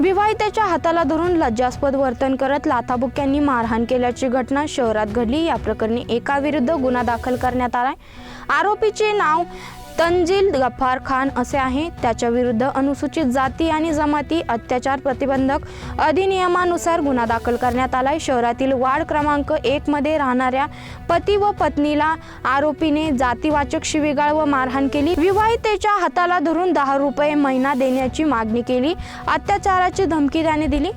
विवाहितेच्या हाताला धरून लज्जास्पद वर्तन करत लाथाबुक्यांनी मारहाण केल्याची घटना शहरात घडली. या प्रकरणी एकाविरुद्ध गुन्हा दाखल करण्यात आला आरोपीचे नाव तंजील गफार खान असे आहे. त्याच्या विरुद्ध अनुसूचित जाती आणि जमाती अत्याचार प्रतिबंधक अधिनियमानुसार गुन्हा दाखल करण्यात आलाय. शहरातील वार्ड क्रमांक एक मध्ये राहणाऱ्या पती व पत्नीला आरोपीने जातीवाचक शिवीगाळ व मारहाण केली. विवाहितेच्या हाताला धरून दहा रुपये महिना देण्याची मागणी केली. अत्याचाराची धमकी त्याने दिली.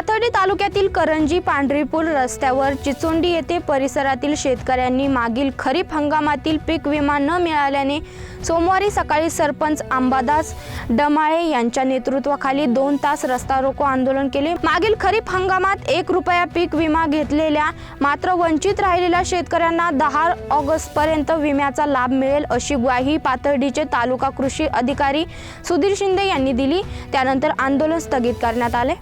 पाथर्डी तालुक्यातील करंजी पांढरीपूल रस्त्यावर चिचोंडी येथे परिसरातील शेतकऱ्यांनी मागील खरीप हंगामातील पीक विमा न मिळाल्याने सोमवारी सकाळी सरपंच अंबादास डमाळे यांच्या नेतृत्वाखाली दोन तास रस्ता रोको आंदोलन केले. मागील खरीप हंगामात एक रुपया पीक विमा घेतलेल्या मात्र वंचित राहिलेल्या शेतकऱ्यांना दहा ऑगस्ट पर्यंत विम्याचा लाभ मिळेल अशी ग्वाही पाथर्डीचे तालुका कृषी अधिकारी सुधीर शिंदे यांनी दिली. त्यानंतर आंदोलन स्थगित करण्यात आले.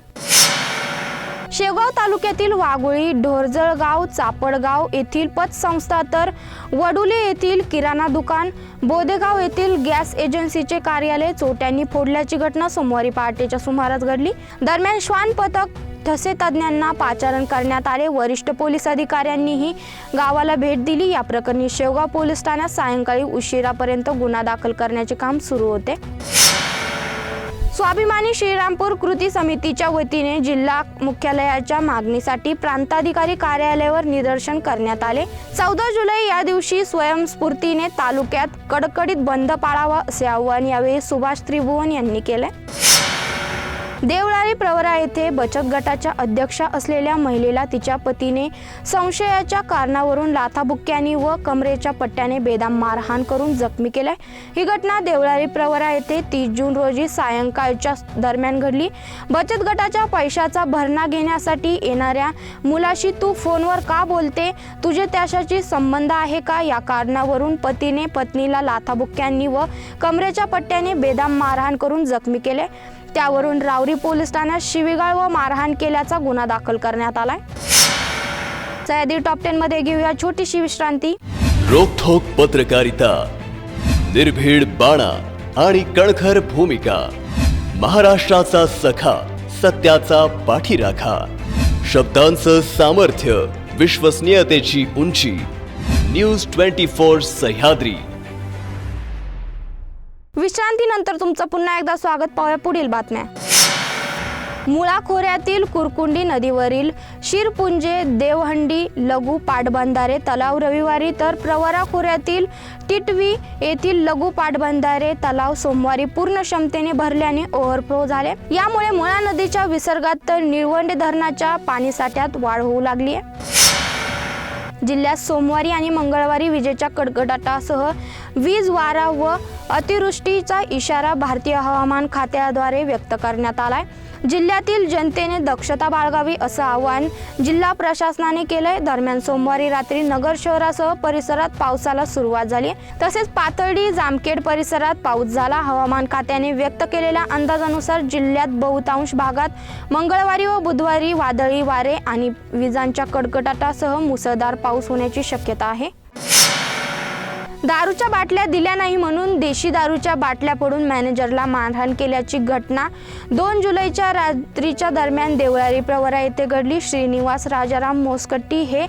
शेवगाव तालुक्यातील वाघोळी ढोरजळगाव चापडगाव येथील पतसंस्था तर वडुले येथील किराणा दुकान बोदेगाव येथील गॅस एजन्सीचे कार्यालय चोट्यांनी फोडल्याची घटना सोमवारी पहाटेच्या सुमारास घडली. दरम्यान श्वान पथक ठसे तज्ज्ञांना पाचारण करण्यात आले. वरिष्ठ पोलीस अधिकाऱ्यांनीही गावाला भेट दिली. या प्रकरणी शेवगाव पोलीस ठाण्यात सायंकाळी उशिरापर्यंत गुन्हा दाखल करण्याचे काम सुरू होते. स्वाभिमानी श्रीरामपूर कृती समितीच्या वतीने जिल्हा मुख्यालयाच्या मागणीसाठी प्रांताधिकारी कार्यालयावर निदर्शन करण्यात आले. चौदा जुलै या दिवशी स्वयंस्फूर्तीने तालुक्यात कडकडीत बंद पाळावा असे आवाहन यावेळी सुभाष त्रिभुवन यांनी केले. देवळाली प्रवरा येथे बचत गटाच्या अध्यक्षा असलेल्या महिलेला तिच्या पतीने संशयाच्या कारणावरून लाथाबुक्क्यानी व कमरेच्या पट्ट्याने बेदाम मारहाण करून जखमी केलाय. ही घटना देवळाली प्रवरा येथे तीस जून रोजी सायंकाळच्या दरम्यान घडली. बचत गटाच्या पैशाचा भरणा घेण्यासाठी येणाऱ्या मुलाशी तू फोनवर का बोलते? तुझे त्याच्याशी संबंध आहे का? या कारणावरून पतीने पत्नीला लाथाबुक्क्यांनी व कमरेच्या पट्ट्याने बेदाम मारहाण करून जखमी केले त्यावरून रावरी पोलीस ठाण्यात शिवीगाळ व मारहाण केल्याचा गुन्हा दाखल करण्यात आलाय. सह्याद्री टॉप टेन मध्ये घेऊया छोटीशी विश्रांती. रोखोक पत्रकारिता निर्भीड बाणा आणि कणखर भूमिका महाराष्ट्राचा सखा सत्याचा पाठीराखा शब्दांचं सामर्थ्य विश्वसनीयतेची उंची न्यूज ट्वेंटी फोर सह्याद्री. विश्रांतीनंतर तुमचं पुन्हा एकदा स्वागत पाहूया पुढील बातम्या. मुळा खोऱ्यातील कुरकुंडी नदीवरील शिरपुंजे देवहंडी लघु पाटबंधारे तलाव रविवारी तर प्रवरा खोऱ्यातील टिटवी येथील लघु पाटबंधारे तलाव सोमवारी पूर्ण क्षमतेने भरल्याने ओव्हरफ्लो झाले. यामुळे मुळा नदीच्या विसर्गात तर निळवंडे धरणाच्या पाणीसाठ्यात वाढ होऊ लागली आहे. जिल्ह्यात सोमवारी आणि मंगळवारी विजेच्या कडकडाटासह वीज वारा व अतिवृष्टीचा इशारा भारतीय हवामान खात्याद्वारे व्यक्त करण्यात आलाय. जिल्ह्यातील जनतेने दक्षता बाळगावी असं आवाहन जिल्हा प्रशासनाने केलंय. दरम्यान सोमवारी रात्री नगर शहरासह परिसरात पावसाला सुरुवात झाली तसेच पातळी जामखेड परिसरात पाऊस झाला. हवामान खात्याने व्यक्त केलेल्या अंदाजानुसार जिल्ह्यात बहुतांश भागात मंगळवारी व बुधवारी वादळी वारे आणि विजांच्या कडकडाटासह मुसळधार पाऊस होण्याची शक्यता आहे. दारूच्या बाटल्या दिल्या नाही म्हणून देशी दारूच्या बाटल्या पडून मॅनेजरला मारहाण केल्याची घटना दोन जुलैच्या रात्रीच्या दरम्यान देवळारी प्रवरा येथे घडली. श्रीनिवास राजाराम मोसकट्टी हे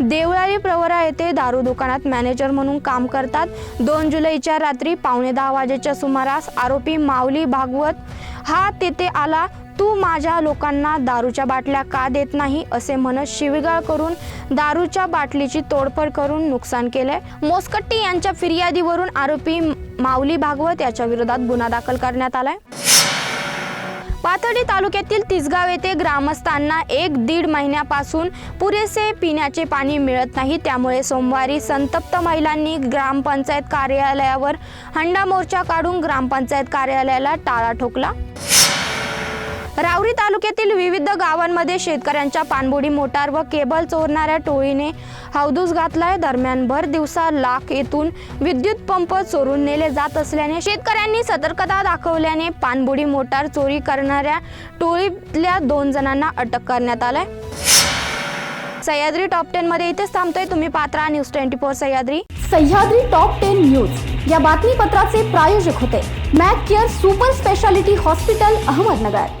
देवळारी प्रवरा येथे दारू दुकानात मॅनेजर म्हणून काम करतात. दोन जुलैच्या रात्री पावणे दहा वाजेच्या सुमारास आरोपी माऊली भागवत हा तेथे आला. तू माझ्या लोकांना दारूच्या बाटल्या का देत नाही असे म्हणत शिवीगाळ करून दारूच्या बाटलीची तोडफोड करून नुकसान केलंय. मोस्कट्टी यांच्या फिर्यादीवरून आरोपी माऊली भागवत याच्या विरोधात गुन्हा दाखल करण्यात आलाय. पाथर्डी तालुक्यातील तिसगाव येथे ग्रामस्थांना एक दीड महिन्यापासून पुरेसे पिण्याचे पाणी मिळत नाही. त्यामुळे सोमवारी संतप्त महिलांनी ग्रामपंचायत कार्यालयावर हंडा मोर्चा काढून ग्रामपंचायत कार्यालयाला टाळा ठोकला. रावरी तालुक्यातील विविध गावांमध्ये शेतकऱ्यांच्या पाणबुडी मोटार व केबल चोरणाऱ्या टोळीने हौदूस घातलाय. दरम्यान भर दिवसा लाख येथून विद्युत पंप चोरून नेले जात असल्याने शेतकऱ्यांनी सतर्कता दाखवल्याने पाणबुडी मोटार चोरी करणाऱ्या टोळीतल्या दोन जणांना अटक करण्यात आलाय. सह्याद्री टॉप टेन मध्ये इथेच थांबतोय. तुम्ही Patra news twenty four Sahyadri. Sahyadri top ten news. या बातमीपत्राचे प्रायोजक होते. Mac care super speciality hospital Ahmednagar.